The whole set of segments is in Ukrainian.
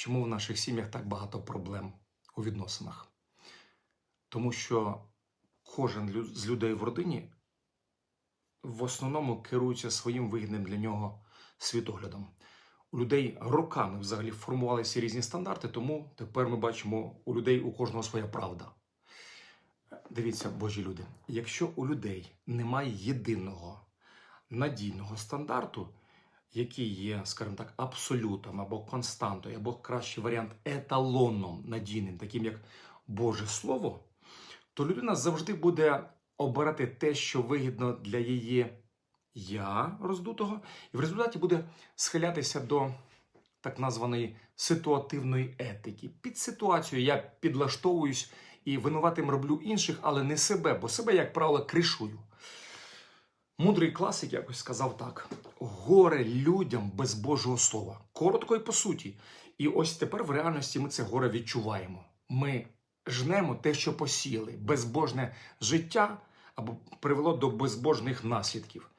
чому в наших сім'ях так багато проблем у відносинах? Тому що кожен з людей в родині в основному керується своїм вигідним для нього світоглядом. У людей роками взагалі формувалися різні стандарти, тому тепер ми бачимо у людей у кожного своя правда. Дивіться, Божі люди, якщо у людей немає єдиного надійного стандарту, який є, скажімо так, абсолютом або константою, або кращий варіант еталоном надійним, таким як Боже Слово, то людина завжди буде обирати те, що вигідно для її я роздутого, і в результаті буде схилятися до так названої ситуативної етики. Під ситуацію я підлаштовуюсь і винуватим роблю інших, але не себе, бо себе, як правило, кришую. Мудрий класик якось сказав так: горе людям без Божого Слова. Коротко і по суті. І ось тепер в реальності ми це горе відчуваємо. Ми жнемо те, що посіяли. Безбожне життя або привело до безбожних наслідків.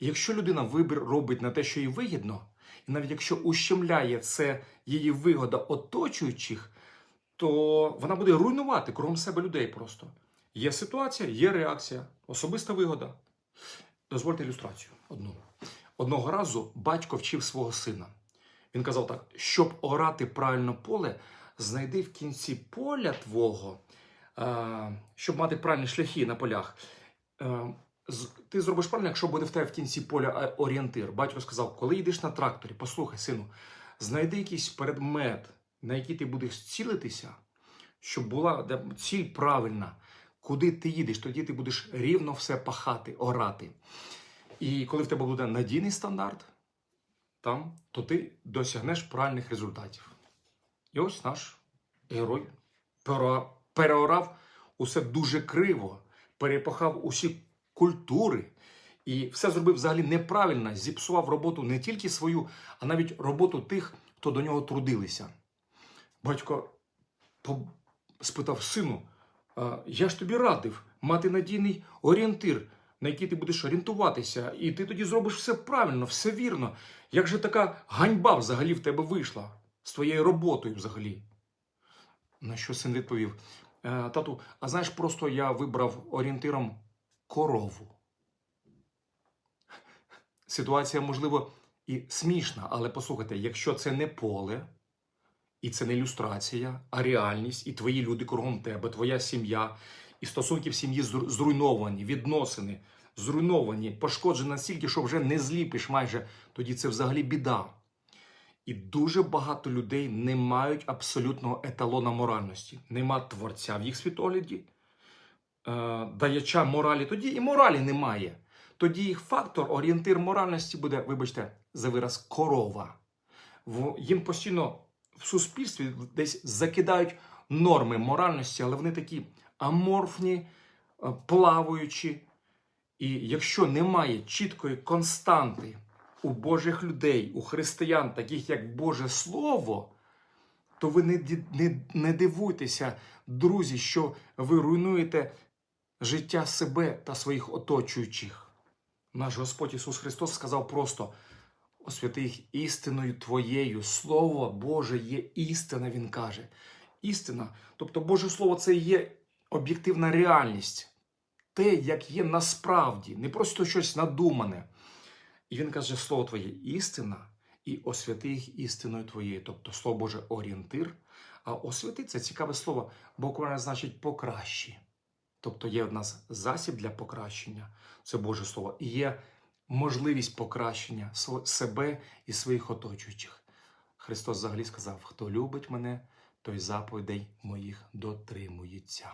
Якщо людина вибір робить на те, що їй вигідно, і навіть якщо ущемляє це її вигода оточуючих, то вона буде руйнувати кругом себе людей просто. Є ситуація, є реакція, особиста вигода. Дозвольте ілюстрацію одну. Одного разу батько вчив свого сина. Він казав так: щоб орати правильно поле, знайди в кінці поля твого, е, щоб мати правильні шляхи на полях. Е, ти зробиш правильно, якщо буде в тебе в кінці поля е, орієнтир. Батько сказав, коли йдеш на тракторі, послухай, сину, знайди якийсь предмет, на який ти будеш цілитися, щоб була ціль правильна. Куди ти їдеш, тоді ти будеш рівно все пахати, орати. І коли в тебе буде надійний стандарт, там, то ти досягнеш правильних результатів. І ось наш герой переорав усе дуже криво, перепахав усі культури і все зробив взагалі неправильно, зіпсував роботу не тільки свою, а навіть роботу тих, хто до нього трудилися. Батько спитав сину, я ж тобі радив мати надійний орієнтир, на який ти будеш орієнтуватися, і ти тоді зробиш все правильно, все вірно. Як же така ганьба взагалі в тебе вийшла з твоєю роботою взагалі? На що син відповів: «Е, Тату, а знаєш, просто я вибрав орієнтиром корову. Ситуація, можливо, і смішна, але послухайте, якщо це не поле, і це не ілюстрація, а реальність, і твої люди кругом тебе, твоя сім'я, і стосунки в сім'ї зруйновані, відносини зруйновані, пошкоджені настільки, що вже не зліпиш майже, тоді це взагалі біда. І дуже багато людей не мають абсолютного еталона моральності. Нема творця в їх світогляді, е, даяча моралі, тоді і моралі немає. Тоді їх фактор, орієнтир моральності буде, вибачте, за вираз корова. Їм постійно в суспільстві десь закидають норми моральності, але вони такі аморфні, е, плаваючі. І якщо немає чіткої константи у Божих людей, у християн, таких як Боже Слово, то ви не, не, не дивуйтеся, друзі, що ви руйнуєте життя себе та своїх оточуючих. Наш Господь Ісус Христос сказав просто: освяти їх істиною Твоєю. Слово Боже є істина, Він каже. Істина. Тобто Боже Слово це є об'єктивна реальність, те, як є насправді, не просто щось надумане. І він каже, Слово Твоє істина, і освяти їх істиною Твоєю. Тобто Слово Боже орієнтир, а освяти це цікаве слово, буквально значить покращі. Тобто є в нас засіб для покращення, це Боже Слово, і є можливість покращення себе і своїх оточуючих. Христос взагалі сказав: хто любить мене, той заповідей моїх дотримується.